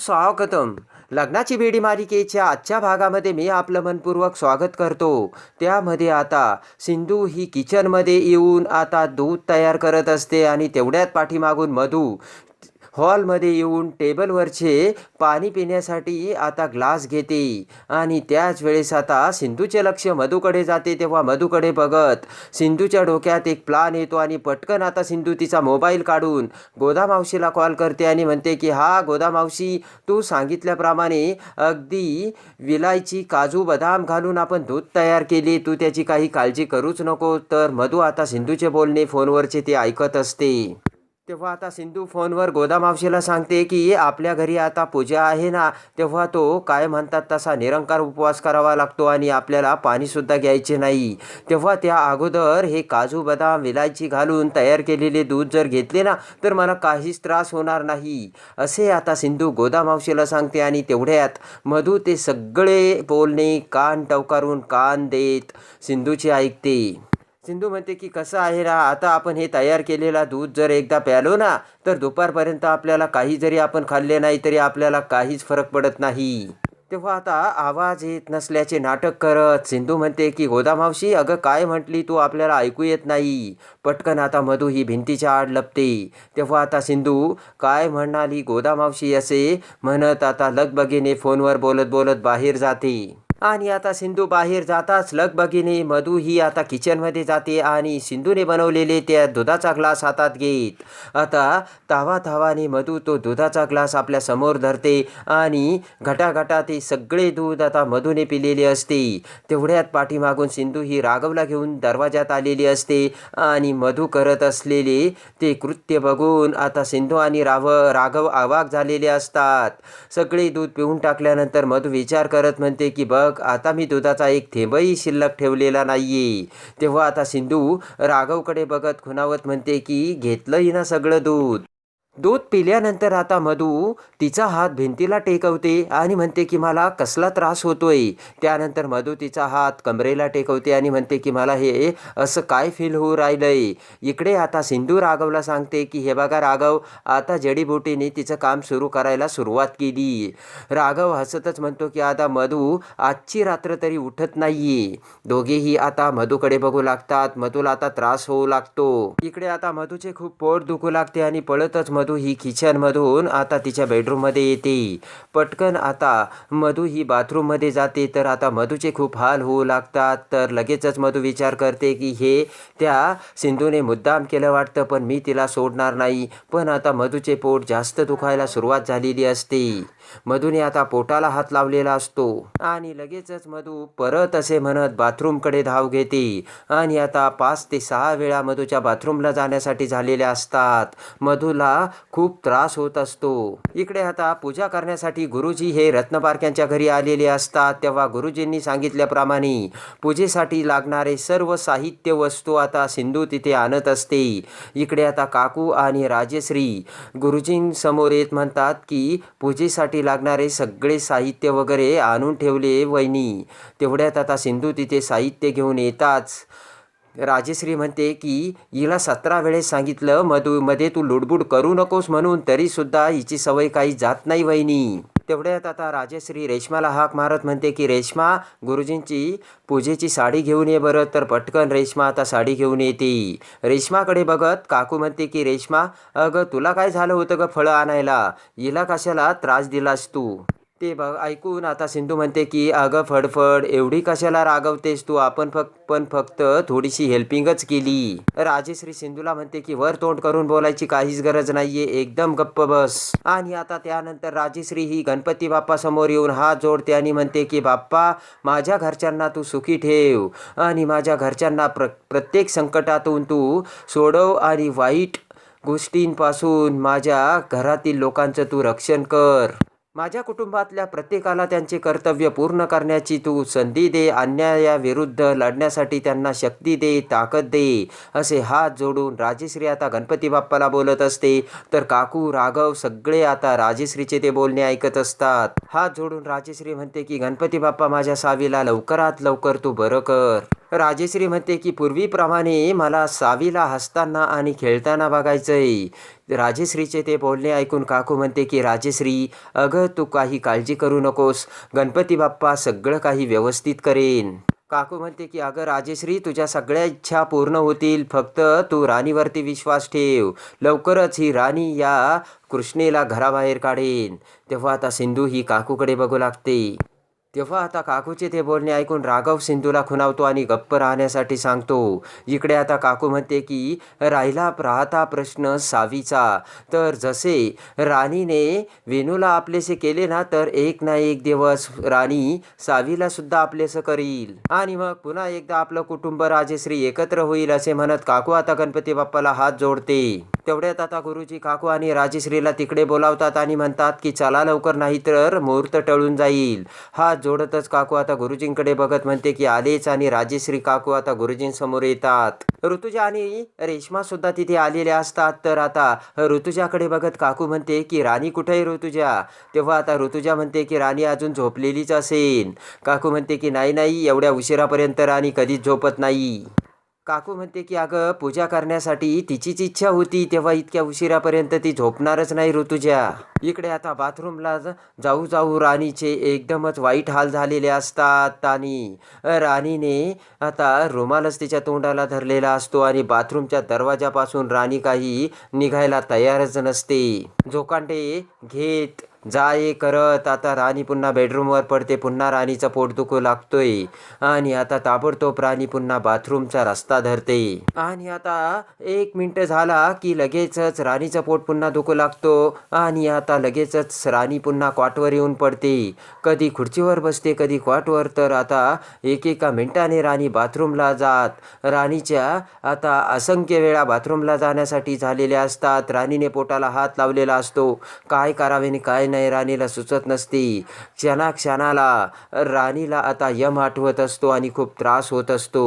स्वागतम. लग्नाची बेडी मालिकेच्या आजच्या भागामध्ये मी आपलं मनपूर्वक स्वागत करतो. त्यामध्ये आता सिंधू ही किचनमध्ये येऊन आता दूध तयार करत असते आणि तेवढ्यात पाठीमागून मधू हॉलमध्ये येऊन टेबलवरचे पाणी पिण्यासाठी आता ग्लास घेते. आणि त्याच वेळेस आता सिंधूचे लक्ष मधूकडे जाते तेव्हा मधूकडे बघत सिंधूच्या डोक्यात एक प्लान येतो आणि पटकन आता सिंधू तिचा मोबाईल काढून गोदामावशीला कॉल करते आणि म्हणते की हा गोदामावशी तू सांगितल्याप्रमाणे अगदी विलायची काजू बदाम घालून आपण दूध तयार केली. तू त्याची काही काळजी करूच नको. तर मधू आता सिंधूचे बोलणे फोनवरचे ते ऐकत असते. तेव्हा आता सिंधू फोनवर गोदामावशीला सांगते की आपल्या घरी आता पूजा आहे ना? तेव्हा तो काय म्हणतात तसा निरंकार उपवास करावा लागतो आणि आपल्याला पाणीसुद्धा घ्यायचे नाही. तेव्हा त्या अगोदर हे काजू बदाम विलायची घालून तयार केलेले दूध जर घेतले ना तर मला काहीच त्रास होणार नाही. असे आता सिंधू गोदामावशीला सांगते आणि तेवढ्यात मधू ते सगळे बोलणे कान टवकारून कान देत सिंधूचे ऐकते. सिंधू म्हणते की कसं आहे ना आता आपण हे तयार केलेला दूध जर एकदा प्यालो ना तर दुपारपर्यंत आपल्याला काही जरी आपण खाल्ले नाही तरी आपल्याला काहीच फरक पडत नाही. तेव्हा आता आवाज येत नसल्याचे नाटक करत सिंधू म्हणते की गोदामावशी अगं काय म्हटली तू आपल्याला ऐकू येत नाही. पटकन आता मधू ही भिंतीच्या आड लपते. तेव्हा आता सिंधू काय म्हणाली गोदामावशी असे? म्हणत आता लगबगीने फोनवर बोलत बोलत बाहेर जाते. आणि आता सिंधू बाहेर जाताच लगबगीने मधू ही आता किचनमध्ये जाते आणि सिंधूने बनवलेले त्या दुधाचा ग्लास हातात घेत. आता तावा तावाने मधू तो दुधाचा ग्लास आपल्यासमोर धरते आणि घटाघटा ते सगळे दूध आता मधूने पिलेले असते. तेवढ्यात पाठीमागून सिंधू ही राघवला घेऊन दरवाजात आलेली असते आणि मधू करत असलेले ते कृत्य बघून आता सिंधू आणि राव राघव आवाक झालेले असतात. सगळे दूध पिऊन टाकल्यानंतर मधू विचार करत म्हणते की बघ आता मी दुधाचा एक थेंबही शिल्लक ठेवलेला नाहीये. तेव्हा आता सिंधू राघवकडे बघत खुणावत म्हणते की घेतलंही ना सगळं दूध. दूध पिल्यानंतर आता मधू तिचा हात भिंतीला टेकवते आणि म्हणते की मला कसला त्रास होतोय. त्यानंतर मधू तिचा हात कमरेला टेकवते आणि म्हणते की मला हे असं काय फील होऊ राहिलंय? इकडे आता सिंधू राघवला सांगते की हे बघा राघव आता जडीबुटीने तिचं काम सुरू करायला सुरुवात केली. राघव हसतच म्हणतो की आता मधू आजची रात्र तरी उठत नाहीये. दोघेही आता मधूकडे बघू लागतात. मधूला आता त्रास होऊ लागतो. इकडे आता मधूचे खूप पोट दुखू लागते आणि पळतच मधू मधू ही किचनमधून आता तिच्या बेडरूममध्ये येते. पटकन आता मधू ही बाथरूममध्ये जाते तर आता मधूचे खूप हाल होऊ लागतात. तर लगेचच मधू विचार करते की हे त्या सिंधूने मुद्दाम केलं वाटतं पण मी तिला सोडणार नाही. पण आता मधूचे पोट जास्त दुखायला सुरुवात झालेली असते. मधूने आता पोटाला हात लावलेला असतो. आणि लगेचच मधू परत असे म्हणत बाथरूमकडे धाव घेते. आणि आता पाच ते सहा वेळा मधूच्या बाथरूमला जाण्यासाठी झालेल्या असतात. मधूला खूप त्रास होत असतो. इकडे आता पूजा करण्यासाठी गुरुजी हे रत्नपारख्यांच्या घरी आलेले असतात. तेव्हा गुरुजींनी सांगितल्याप्रमाणे पूजेसाठी लागणारे सर्व साहित्य वस्तू आता सिंधू तिथे आणत असते. इकडे आता काकू आणि राजश्री गुरुजींसमोर येत म्हणतात की पूजेसाठी लागणारे सगळे साहित्य वगैरे आणून ठेवले वहिनी. तेवढ्यात आता सिंधू तिथे साहित्य घेऊन येताच. राजेश्री म्हणते की हिला सतरा वेळेस सांगितलं मधू मध्ये तू लुडबुड करू नकोस म्हणून तरीसुद्धा हिची सवय काही जात नाही वहिनी. तेवढ्यात आता राजश्री रेश्माला हाक मारत म्हणते की रेश्मा गुरुजींची पूजेची साडी घेऊन ये बरं तर पटकन रेश्मा आता साडी घेऊन येते. रेश्माकडे बघत काकू म्हणते की रेश्मा अगं तुला काय झालं होतं ग फळं आणायला? हिला कशाला त्रास दिलास तू? ते बघ ऐकून आता सिंधू म्हणते की अगं फडफड एवढी कशाला रागवतेस तू? आपण फक्त पण फक्त थोडीशी हेल्पिंगच केली. राजेश्री सिंधूला म्हणते की वर तोंड करून बोलायची काहीच गरज नाहीये एकदम गप्प बस. आणि आता त्यानंतर राजेश्री ही गणपती बाप्पा समोर येऊन हात जोडते आणि म्हणते की बाप्पा माझ्या घरच्यांना तू सुखी ठेव आणि माझ्या घरच्यांना प्र प्रत्येक संकटातून तू सोडव आणि वाईट गोष्टींपासून माझ्या घरातील लोकांचं तू रक्षण कर. माझ्या कुटुंबातल्या प्रत्येकाला त्यांचे कर्तव्य पूर्ण करण्याची तू संधी दे अन्यायाविरुद्ध लढण्यासाठी त्यांना शक्ती दे ताकद दे असे हात जोडून राजेश्री आता गणपती बाप्पाला बोलत असते. तर काकू राघव सगळे आता राजेश्रीचे ते बोलणे ऐकत असतात. हात जोडून राजेश्री म्हणते की गणपती बाप्पा माझ्या सावीला लवकरात लवकर तू बरं कर. राजेश्री म्हणते की पूर्वीप्रमाणे मला सावीला हसताना आणि खेळताना बघायचंय. राजेश्रीचे ते बोलणे ऐकून काकू म्हणते की राजेश्री अगं तू काही काळजी करू नकोस. गणपती बाप्पा सगळं काही व्यवस्थित करेन. काकू म्हणते की अगं राजेश्री तुझ्या सगळ्या इच्छा पूर्ण होतील. फक्त तू राणीवरती विश्वास ठेव. लवकरच ही राणी या कृष्णेला घराबाहेर काढेन. तेव्हा आता सिंधू ही काकूकडे बघू लागते. तेव्हा आता काकूचे ते बोलणे ऐकून राघव सिंधूला खुणावतो आणि गप्प राहण्यासाठी सांगतो. इकडे आता काकू म्हणते की राहिला राहता प्रश्न सावीचा. तर जसे राणीने वेणूला आपलेसे केले ना तर एक ना एक दिवस राणी सावीला सुद्धा आपलेसं करील. आणि मग पुन्हा एकदा आपलं कुटुंब राजेश्री एकत्र होईल असे म्हणत काकू आता गणपती बाप्पाला हात जोडते. तेवढ्यात आता गुरुजी काकू आणि राजेश्रीला तिकडे बोलावतात आणि म्हणतात की चला लवकर नाही तर मुहूर्त टळून जाईल. हात जोडतच काकू आता गुरुजींकडे बघत म्हणते की आलेच आणि राजेश्री काकू आता गुरुजींसमोर येतात. ऋतुजा आणि रेश्मा सुद्धा तिथे आलेल्या असतात. तर आता ऋतुजाकडे बघत काकू म्हणते की राणी कुठे आहे ऋतुजा? तेव्हा आता ऋतुजा म्हणते की राणी अजून झोपलेलीच असेल. काकू म्हणते की नाही नाही एवढ्या उशिरापर्यंत राणी कधीच झोपत नाही. काकू म्हणते की अगं पूजा करण्यासाठी तिचीच इच्छा होती तेव्हा इतक्या उशिरापर्यंत ती झोपणारच नाही ऋतुजा. इकडे आता बाथरूमला जाऊ जाऊ राणीचे एकदमच वाईट हाल झालेले असतात आणि राणीने आता रुमालच तिच्या तोंडाला धरलेला असतो आणि बाथरूमच्या दरवाजापासून राणी काही निघायला तयारच नसते. झोकांडे घेत जाय करत आता राणी पुन्हा बेडरूमवर पडते. पुन्हा राणीचा पोट दुखू लागतोय. आणि आता ताबडतोब राणी पुन्हा बाथरूमचा रस्ता धरते. आणि आता एक मिनिट झाला की लगेचच राणीचं पोट पुन्हा दुखू लागतो. आणि आता लगेचच राणी पुन्हा क्वाटवर येऊन पडते. कधी खुर्चीवर बसते कधी क्वाटवर तर आता एकेका मिनिटाने राणी बाथरूमला जात. राणीच्या आता असंख्य वेळा बाथरूमला जाण्यासाठी झालेल्या असतात. राणीने पोटाला हात लावलेला असतो. काय करावे आणि काय नाही राणीला सुचत नसते. क्षणाक्षणाला राणीला आता यम आठवत असतो आणि खूप त्रास होत असतो.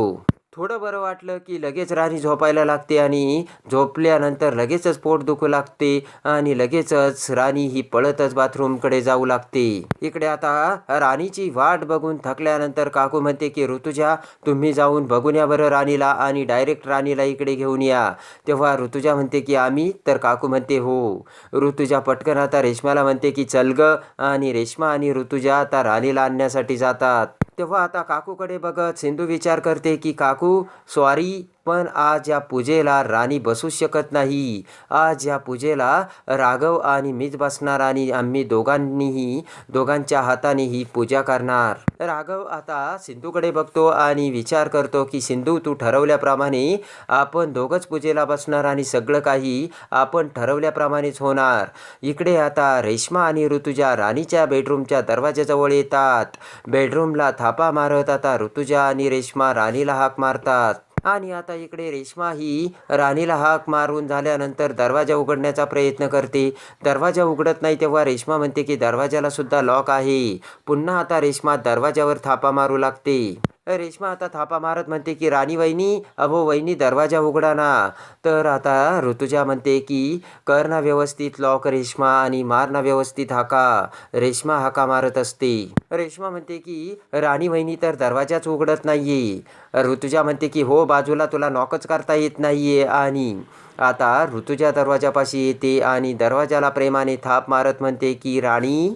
थोडं बरं वाटलं की लगेच राणी झोपायला लागते आणि झोपल्यानंतर लगेचच पोट दुखू लागते आणि लगेचच राणी ही पळतच बाथरूमकडे जाऊ लागते. इकडे आता राणीची वाट बघून थकल्यानंतर काकू म्हणते की ऋतुजा तुम्ही जाऊन बघून या बरं राणीला आणि डायरेक्ट राणीला इकडे घेऊन या. तेव्हा ऋतुजा म्हणते की आम्ही? तर काकू म्हणते हो. ऋतुजा पटकन आता रेश्माला म्हणते की चल ग. आणि रेश्मा आणि ऋतुजा आता राणीला आणण्यासाठी जातात. तेव्हा आता काकूकडे बघत सिंधू विचार करते की काकू सॉरी पण आज या पूजेला राणी बसू शकत नाही. आज या पूजेला राघव आणि मीच बसणार आणि आम्ही दोघांनीही दोघांच्या हाताने ही पूजा करणार. राघव आता सिंधूकडे बघतो आणि विचार करतो की सिंधू तू ठरवल्याप्रमाणे आपण दोघंच पूजेला बसणार आणि सगळं काही आपण ठरवल्याप्रमाणेच होणार. इकडे आता रेश्मा आणि ऋतुजा राणीच्या बेडरूमच्या दरवाजाजवळ येतात. बेडरूमला थापा मारत आता ऋतुजा आणि रेश्मा राणीला हाक मारतात. आणि आता इकडे रेश्मा ही राणीला हाक मारून झाल्यानंतर दरवाजा उघडण्याचा प्रयत्न करते. दरवाजा उघडत नाही तेव्हा रेश्मा म्हणते की दरवाजाला सुद्धा लॉक आहे. पुन्हा आता रेश्मा दरवाजावर थापा मारू लागते. रेश्मा आता थापा मारत म्हणते की राणी वहिनी अभो वहिनी दरवाजा उघडा ना. तर आता ऋतुजा म्हणते की कर ना व्यवस्थित लॉक रेश्मा आणि मार ना व्यवस्थित हाका. रेश्मा हाका मारत असते. रेश्मा म्हणते की राणी वहिनी तर दरवाजाच उघडत नाहीये. ऋतुजा म्हणते की हो बाजूला तुला नॉकच करता येत नाहीये. आणि आता ऋतुजा दरवाजापाशी येते आणि दरवाजाला प्रेमाने थाप मारत म्हणते की राणी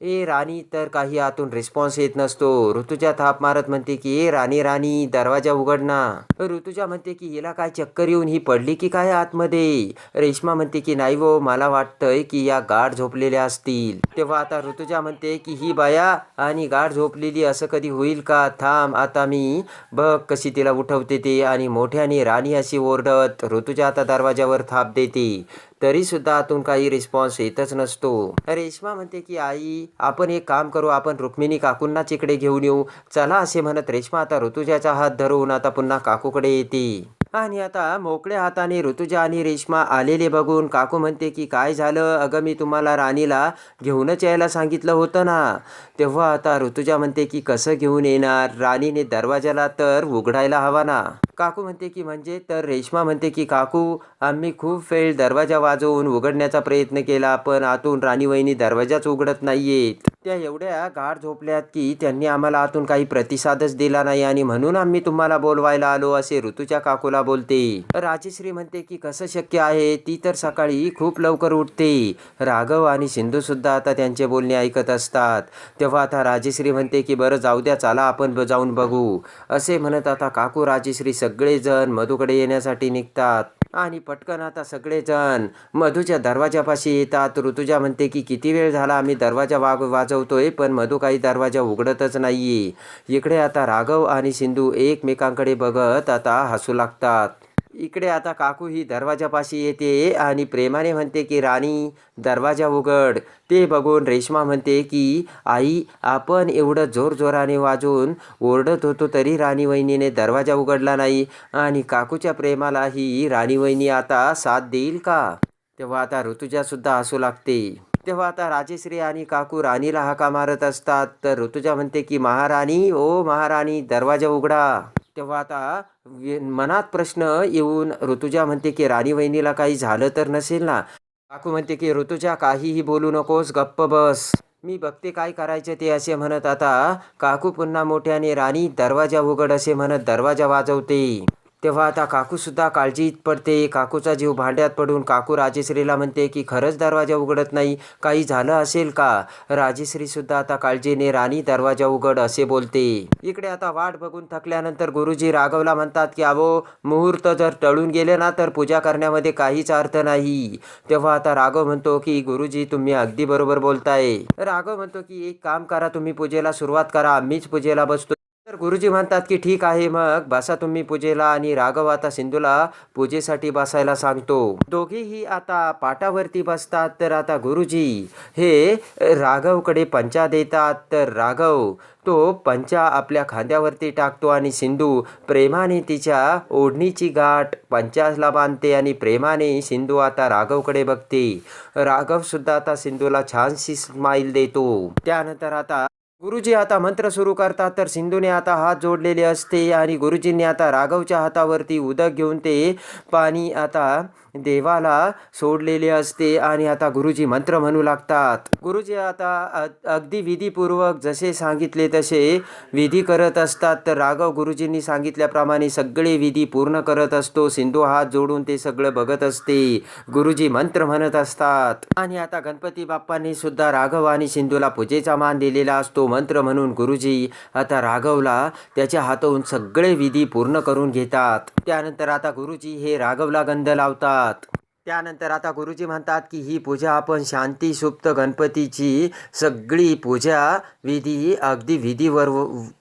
ए राणी तर काही आतून रिस्पॉन्स येत नसतो. ऋतुजा थाप मारत म्हणते की ए राणी राणी दरवाजा उघड ना. ऋतुजा म्हणते की हिला काय चक्कर येऊन ही पडली की काय आतमध्ये? रेश्मा म्हणते की नाही वो मला वाटतंय की या गाढ झोपलेल्या असतील. तेव्हा आता ऋतुजा म्हणते की ही बाया आणि गाढ झोपलेली असं कधी होईल का? थांब आता मी बघ कशी तिला उठवते ते आणि मोठ्याने राणी अशी ओरडत ऋतुजा आता दरवाजावर थाप देते. तरी सुद्धा आतून काही रिस्पॉन्स येतच नसतो. रेश्मा म्हणते की आई आपण एक काम करू आपण रुक्मिणी काकूंनाच इकडे घेऊन येऊ. चला असे म्हणत रेश्मा आता ऋतुजाचा हात धरून आता पुन्हा काकूकडे येते. आणि आता मोकळ्या हाताने ऋतुजा आणि रेश्मा आलेले बघून काकू म्हणते की काय झालं? अगं मी तुम्हाला राणीला घेऊनच यायला सांगितलं होतं ना. तेव्हा आता ऋतुजा म्हणते की कसं घेऊन येणार? राणीने दरवाजाला तर उघडायला हवा ना. काकू म्हणते की म्हणजे? तर रेश्मा म्हणते की काकू आम्ही खूप वेळ दरवाजा वाजवून उघडण्याचा प्रयत्न केला पण आतून राणी वहिनी दरवाजाच उघडत नाहीयेत. त्या एवढ्या गाढ झोपल्यात की त्यांनी आम्हाला आतून काही प्रतिसादच दिला नाही आणि म्हणून आम्ही तुम्हाला बोलवायला आलो असे ऋतूच्या काकूला बोलते. राजश्री म्हणते की कसं शक्य आहे? ती तर सकाळी खूप लवकर उठते. राघव आणि सिंधू सुद्धा आता त्यांचे बोलणे ऐकत असतात. तेव्हा आता राजश्री म्हणते की बरं जाऊ द्या चला आपण जाऊन बघू. असे म्हणत आता काकू राजश्री सगळेजण मधूकडे येण्यासाठी निघतात. आणि पटकन आता सगळेजण मधूच्या दरवाजापाशी येतात. ऋतुजा म्हणते की किती वेळ झाला आम्ही दरवाजा वाग वाजवतोय पण मधू काही दरवाजा उघडतच नाही इकडे आता राघव आणि सिंधू एकमेकांकडे बघत आता हसू लागतात. इकडे आता काकू ही दरवाजापाशी येते आणि प्रेमाने म्हणते की राणी दरवाजा उघड. ते बघून रेश्मा म्हणते की आई आपण एवढं जोरजोराने वाजून ओरडत होतो तरी राणी वहिनीने दरवाजा उघडला नाही आणि काकूच्या प्रेमालाही राणी वहिनी आता साथ देईल का? तेव्हा आता ऋतुजासुद्धा असू हसू लागते. तेव्हा आता राजेश्री आणि काकू राणीला हाका मारत असतात. तर ऋतुजा म्हणते की महाराणी ओ महाराणी दरवाजा उघडा. तेव्हा आता मनात प्रश्न येऊन ऋतुजा म्हणते की राणी वहिनीला काही झालं तर नसेल ना? काकू म्हणते की ऋतुजा काहीही बोलू नकोस गप्प बस. मी बघते काय करायचे ते असे म्हणत आता काकू पुन्हा मोठ्याने राणी दरवाजा उघड असे म्हणत दरवाजा वाजवते. तेव्हा आता काकूसुद्धा काळजीत पडते. काकूचा जीव भांड्यात पडून काकू राजेश्रीला म्हणते की खरंच दरवाजा उघडत नाही. काही झालं असेल का? राजेश्रीसुद्धा आता काळजीने राणी दरवाजा उघड असे बोलते. इकडे आता वाट बघून थकल्यानंतर गुरुजी राघवला म्हणतात की अहो मुहूर्त जर टळून गेले ना तर पूजा करण्यामध्ये काहीच अर्थ नाही. तेव्हा आता राघव म्हणतो की गुरुजी तुम्ही अगदी बरोबर बोलताय. राघव म्हणतो की एक काम करा तुम्ही पूजेला सुरुवात करा. आम्हीच पूजेला बसतो. तर गुरुजी म्हणतात की ठीक आहे मग बसा तुम्ही पूजेला आणि राघव आता सिंधूला पूजेसाठी बसायला सांगतो. दोघेही आता पाटावरती बसतात तर आता गुरुजी हे राघवकडे पंचा देतात. तर राघव तो पंचा आपल्या खांद्यावरती टाकतो आणि सिंधू प्रेमाने तिच्या ओढणीची गाठ पंचाला बांधते आणि प्रेमाने सिंधू आता राघवकडे बघते. राघव सुद्धा आता सिंधूला छानशी स्माईल देतो. त्यानंतर आता गुरुजी आता मंत्र सुरू करतात तर सिंधूने आता हात जोडलेले असते आणि गुरुजींनी आता राघवच्या हातावरती उदक घेऊन ते पाणी आता देवाला सोडलेले असते आणि आता गुरुजी मंत्र म्हणू लागतात. गुरुजी आता अगदी विधीपूर्वक जसे सांगितले तसे विधी करत असतात. तर राघव गुरुजींनी सांगितल्याप्रमाणे सगळे विधी पूर्ण करत असतो. सिंधू हात जोडून ते सगळं बघत असते. गुरुजी मंत्र म्हणत असतात. आणि आता गणपती बाप्पांनी सुद्धा राघव आणि सिंधूला पूजेचा मान दिलेला असतो. मंत्र म्हणून गुरुजी आता राघवला त्याच्या हातून सगळे विधी पूर्ण करून घेतात. त्यानंतर आता गुरुजी हे राघवला गंध लावतात. त्यानंतर आता गुरुजी म्हणतात की ही पूजा आपण शांती सुप्त गणपतीची सगळी पूजा विधी अगदी विधीवर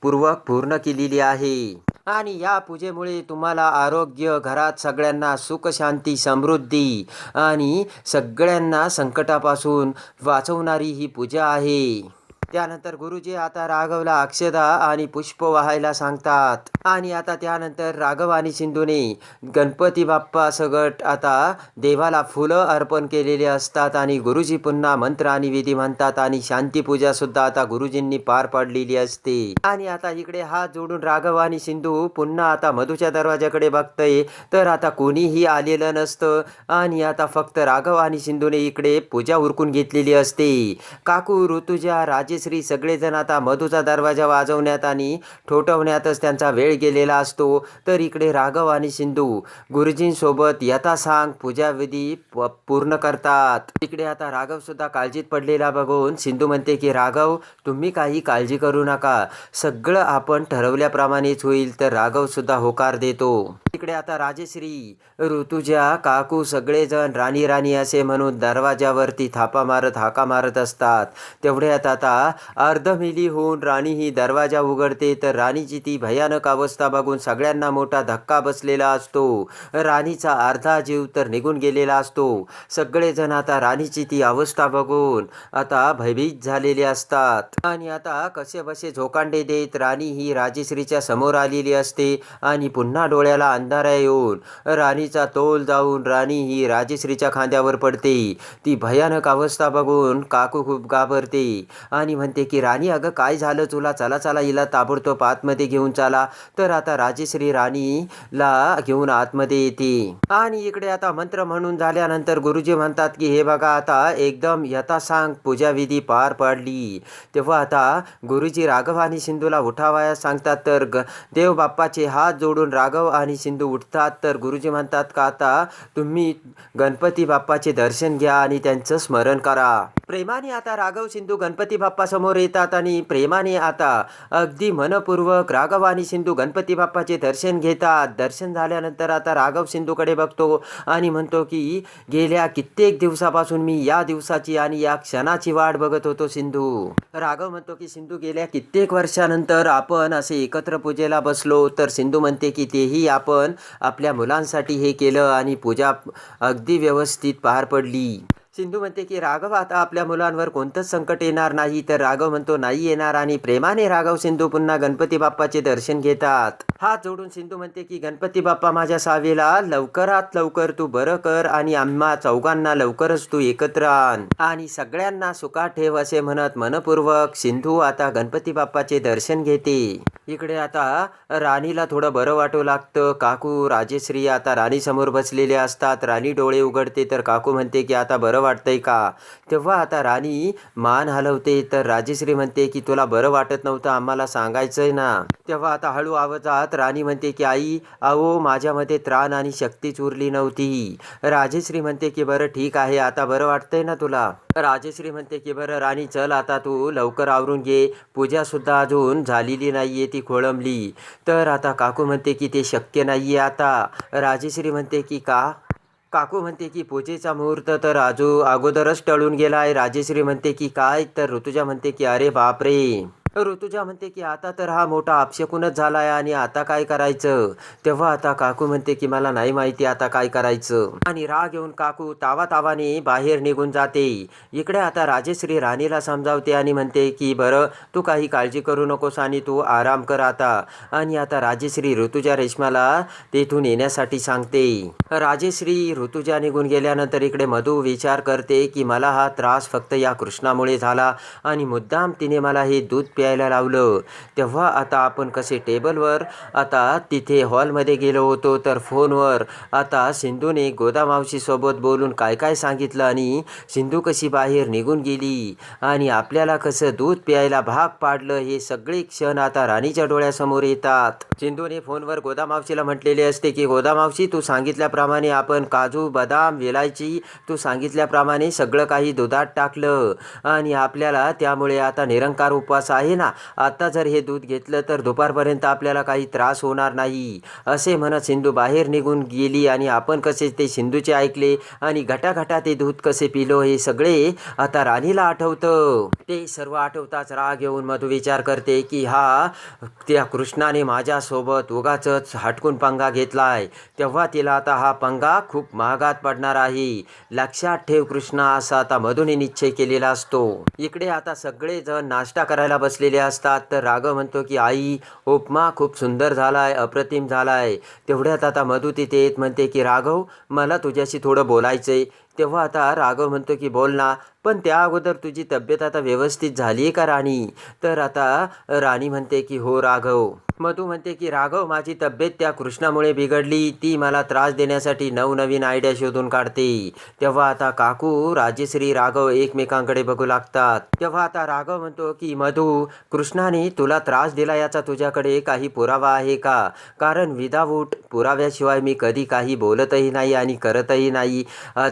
पूर्वक पूर्ण केलेली आहे. आणि या पूजेमुळे तुम्हाला आरोग्य घरात सगळ्यांना सुख शांती समृद्धी आणि सगळ्यांना संकटापासून वाचवणारी ही पूजा आहे. त्यानंतर गुरुजी आता राघवला अक्षदा आणि पुष्प वाहायला सांगतात. आणि आता त्यानंतर राघव आणि सिंधूने गणपती बाप्पा सगट आता देवाला फुलं अर्पण केलेले असतात आणि गुरुजी पुन्हा मंत्र आणि विधी म्हणतात आणि शांती पूजा सुद्धा आता गुरुजींनी पार पाडलेली असते. आणि आता इकडे हात जोडून राघव आणि सिंधू पुन्हा आता मधुच्या दरवाजाकडे बघतय. तर आता कोणीही आलेलं नसतं. आणि आता फक्त राघव आणि सिंधूने इकडे पूजा उरकून घेतलेली असते. काकू ऋतुजा राजे राजेश्री सगळेजण आता मधुचा दरवाजा वाजवण्यात आणि ठोठवण्यातच त्यांचा वेळ गेलेला असतो. तर इकडे राघव आणि सिंधू गुरुजींसोबत यथासांग पूजाविधी प- पूर्ण करतात. इकडे आता राघव सुद्धा काळजीत पडलेला बघून सिंधू म्हणते की राघव तुम्ही काही काळजी करू नका. सगळं आपण ठरवल्याप्रमाणेच होईल. तर राघव सुद्धा होकार देतो. इकडे आता राजेश्री ऋतुजा काकू सगळेजण राणी राणी असे म्हणून दरवाजावरती थापा मारत हाका मारत असतात. तेवढ्यात आता अर्धमिली होऊन राणी ही दरवाजा उघडते तर राणीची ती भयानक अवस्था बघून सगळ्यांना मोठा धक्का बसलेला असतो. राणीचा अर्धा जीव तर निघून गेलेला असतो. सगळेजण आता राणीची ती अवस्था बघून आता भयभीत झालेले असतात. आणि आता कसे बसे झोकांडे देत राणी ही राजेश्रीच्या समोर आलेली असते आणि पुन्हा डोळ्याला अंधारा येऊन राणीचा तोल जाऊन राणी ही राजेश्रीच्या खांद्यावर पडते. ती भयानक अवस्था बघून काकू खूप घाबरते आणि म्हणते की राणी अगं काय झालं तुला? चला चला हिला ताबडतोब आतमध्ये घेऊन चाला. तर आता राजेश्री राणीला घेऊन आतमध्ये येते. आणि इकडे आता मंत्र म्हणून झाल्यानंतर गुरुजी म्हणतात की हे बघा आता एकदम यथासांग पूजाविधी पार पडली. तेव्हा आता गुरुजी राघव आणि सिंधूला उठावयास सांगतात तर ग देव बाप्पाचे हात जोडून राघव आणि सिंधू उठतात. तर गुरुजी म्हणतात का आता तुम्ही गणपती बाप्पाचे दर्शन घ्या आणि त्यांचं स्मरण करा. प्रेमाने आता राघव सिंधू गणपती बाप्पा समोर येतात आणि प्रेमाने आता अगदी मनपूर्वक राघव आणि सिंधू गणपती बाप्पाचे दर्शन घेतात. दर्शन झाल्यानंतर आता राघव सिंधूकडे बघतो आणि म्हणतो की गेल्या कित्येक दिवसापासून मी या दिवसाची आणि या क्षणाची वाट बघत होतो सिंधू. राघव म्हणतो की सिंधू गेल्या कित्येक वर्षानंतर आपण असे एकत्र पूजेला बसलो तर सिंधू म्हणते की तेही आपण आपल्या मुलांसाठी हे केलं आणि पूजा अगदी व्यवस्थित पार पडली. सिंधू म्हणते की राघव आता आपल्या मुलांवर कोणतंच संकट येणार नाही. तर राघव म्हणतो नाही येणार. आणि प्रेमाने राघव सिंधू पुन्हा गणपती बाप्पाचे दर्शन घेतात. हात जोडून सिंधू म्हणते की गणपती बाप्पा माझ्या सावेला लवकरात लवकर तू बरं कर आणि आम्हा चौघांना लवकरच तू एकत्र आण. आणि सगळ्यांना सुखात ठेव असे म्हणत मनपूर्वक सिंधू आता गणपती बाप्पाचे दर्शन घेते. इकडे आता राणीला थोडं बरं वाटू लागतं. काकू राजेश्री आता राणी समोर बसलेले असतात. राणी डोळे उघडते. तर काकू म्हणते की आता बरं वाटतंय का? तेव्हा आता राणी मान हलवते तर राजेश्री म्हणते की तुला बरं वाटत नव्हतं आम्हाला सांगायचंय ना? तेव्हा आता हळू आवाजात राणी म्हणते की आई अहो माझ्यामध्ये त्राण आणि शक्तीच उरली नव्हती. राजेश्री म्हणते की बरं ठीक आहे आता बरं वाटतंय ना तुला? राजेश्री म्हणते की बरं राणी चल आता तू लवकर आवरून घे. पूजासुद्धा अजून झालेली नाहीये ती खोळंबली. तर आता काकू म्हणते की ते शक्य नाहीये आता. राजेश्री म्हणते की का? काकू म्हणते की पूजेचा मुहूर्त तर आजू अगोदरच टळून गेला आहे राजेश्री म्हणते की काय? तर ऋतुजा म्हणते की अरे बापरे. ऋतुजा म्हणते की आता तर हा मोठा अपशकूनच झाला आहे आणि आता काय करायचं? तेव्हा आता काकू म्हणते की मला नाही माहिती आता काय करायचं. आणि राग येऊन काकू तावा तावाने बाहेर निघून जाते. इकडे आता राजेश्री राणीला समजावते आणि म्हणते की बरं तू काही काळजी करू नकोस आणि तू आराम कर आता. आणि आता राजेश्री ऋतुजा रेशमाला तेथून येण्यासाठी सांगते. राजेश्री ऋतुजा निघून गेल्यानंतर इकडे मधू विचार करते की मला हा त्रास फक्त या कृष्णामुळे झाला आणि मुद्दाम तिने मला हे दूध यायला लावलं. तेव्हा आता आपण कसे टेबलवर आता तिथे हॉलमध्ये गेलो होतो तर फोनवर. आता सिंधूने गोदामावशीसोबत बोलून काय काय सांगितलं आणि सिंधू कशी बाहेर निघून गेली? आणि आपल्याला कसं दूध प्यायला भाग पाडलं हे सगळे क्षण आता राणीच्या डोळ्यासमोर येतात. सिंधूने फोनवर गोदामावशीला म्हटलेले असते की गोदामावशी तू सांगितल्याप्रमाणे आपण काजू बदाम वेलायची तू सांगितल्याप्रमाणे सगळं काही दुधात टाकलं. आणि आपल्याला त्यामुळे आता निरंकार उपवास आहे ना आता जर हे दूध घेतलं तर दुपारपर्यंत आपल्याला काही त्रास होणार नाही असे म्हणत सिंधू बाहेर निघून गेली आणि आपण कसे ते सिंधूचे ऐकले आणि घटाघटा ते दूध कसे पिलो हे सगळे आता राणीला आठवतं. ते सर्व आठवताच राग येऊन मधू विचार करते की हा त्या कृष्णाने माझ्यासोबत उगाच हटकून पंगा घेतलाय. तेव्हा तिला आता हा पंगा खूप महागात पडणार आहे. लक्षात ठेव कृष्णा असा आता मधूने निश्चय केलेला असतो. इकडे आता सगळे जण नाश्ता करायला बसलेले असतात. तर राघव म्हणतो की आई उपमा खूप सुंदर झाला आहे अप्रतिम झाला आहे तेवढ्यात आता मधू तिथे येत म्हणते की राघव मला तुझ्याशी थोडं बोलायचं आहे तेव्हा आता राघव म्हणतो की बोल ना पण त्या अगोदर तुझी तब्येत आता व्यवस्थित झाली आहे का राणी? तर आता राणी म्हणते की हो राघव. मधू म्हणते की राघव माझी तब्येत त्या कृष्णामुळे बिघडली ती मला त्रास देण्यासाठी नवनवीन आयडिया शोधून काढते. तेव्हा आता काकू राजेश्री राघव एकमेकांकडे बघू लागतात. तेव्हा आता राघव म्हणतो की मधू कृष्णाने तुला त्रास दिला याचा तुझ्याकडे काही पुरावा आहे का? कारण विदाऊट पुराव्याशिवाय मी कधी काही बोलतही नाही आणि करतही नाही.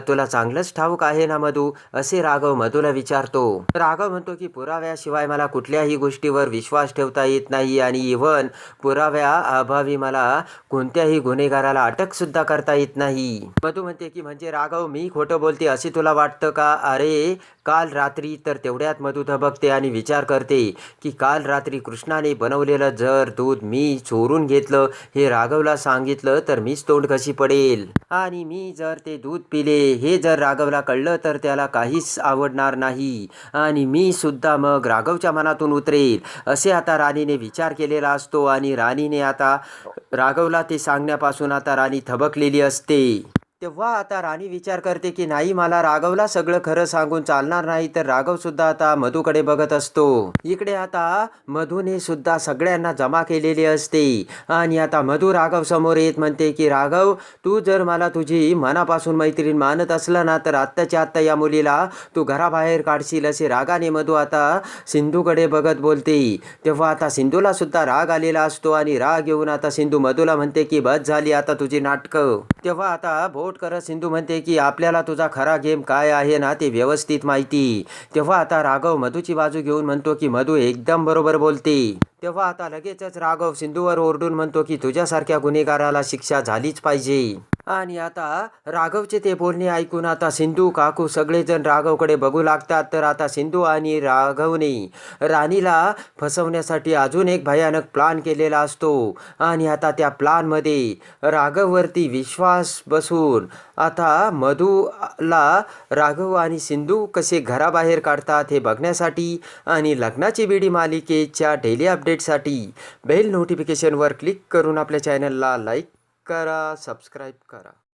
तुला चांगलंच ठाऊक आहे ना मधू असे राघव मधूला विचारतो. राघव म्हणतो की पुराव्याशिवाय मला कुठल्याही गोष्टीवर विश्वास ठेवता येत नाही आणि इव्हन पुराव्या अभावी मला कोणत्याही गुन्हेगाराला अटक सुद्धा करता येत नाही. मधू म्हणते की म्हणजे राघव मी खोटं बोलते असे तुला वाटतं का? अरे काल रात्री तर तेवढ्यात मधू धबकते आणि विचार करते की काल रात्री कृष्णाने बनवलेलं जर दूध मी चोरून घेतलं हे राघवला सांगितलं तर मीच तोंड कशी पडेल? आणि मी जर ते दूध पिले हे जर राघवला कळलं तर त्याला काहीच आवडणार नाही. आणि मी सुद्धा मग राघवच्या मनातून उतरेल असे आता राणीने विचार केलेला असतो. आणि राणीने आता राघवला ते सांगण्यापासून आता राणी थबकलेली असते. तेव्हा आता राणी विचार करते की नाही मला राघवला सगळं खरं सांगून चालणार नाही तर राघव सुद्धा आता मधूकडे बघत असतो. इकडे आता मधूने सुद्धा सगळ्यांना जमा केलेली असते. आणि आता मधू राघव समोर येत म्हणते की राघव तू जर मला तुझी मनापासून मैत्रीण मानत असला ना तर आत्ताच्या आत्ता या मुलीला तू घराबाहेर काढशील असे रागाने मधू आता सिंधूकडे बघत बोलते. तेव्हा आता सिंधूला सुद्धा राग आलेला असतो आणि राग येऊन आता सिंधू मधूला म्हणते की बस झाली आता तुझी नाटकं. तेव्हा आता बोट करत सिंधू म्हणते की आपल्याला तुझा खरा गेम काय आहे ना ते व्यवस्थित माहिती. तेव्हा आता राघव मधूची बाजू घेऊन म्हणतो की मधू एकदम बरोबर बोलते. तेव्हा आता लगेचच राघव सिंधूवर ओरडून म्हणतो की तुझ्यासारख्या गुन्हेगाराला शिक्षा झालीच पाहिजे. आणि आता राघवचे ते बोलणे ऐकून आता सिंधू काकू सगळेजण राघवकडे बघू लागतात. तर आता सिंधू आणि राघवने राणीला फसवण्यासाठी अजून एक भयानक प्लान केलेला असतो. आणि आता त्या प्लानमध्ये राघववरती विश्वास बसून आता मधूला राघव आणि सिंधू कसे घराबाहेर काढतात हे बघण्यासाठी आणि लग्नाची बिडी मालिकेच्या डेली अपडेटसाठी बेल नोटिफिकेशनवर क्लिक करून आपल्या चॅनलला लाईक करा सबस्क्राईब करा.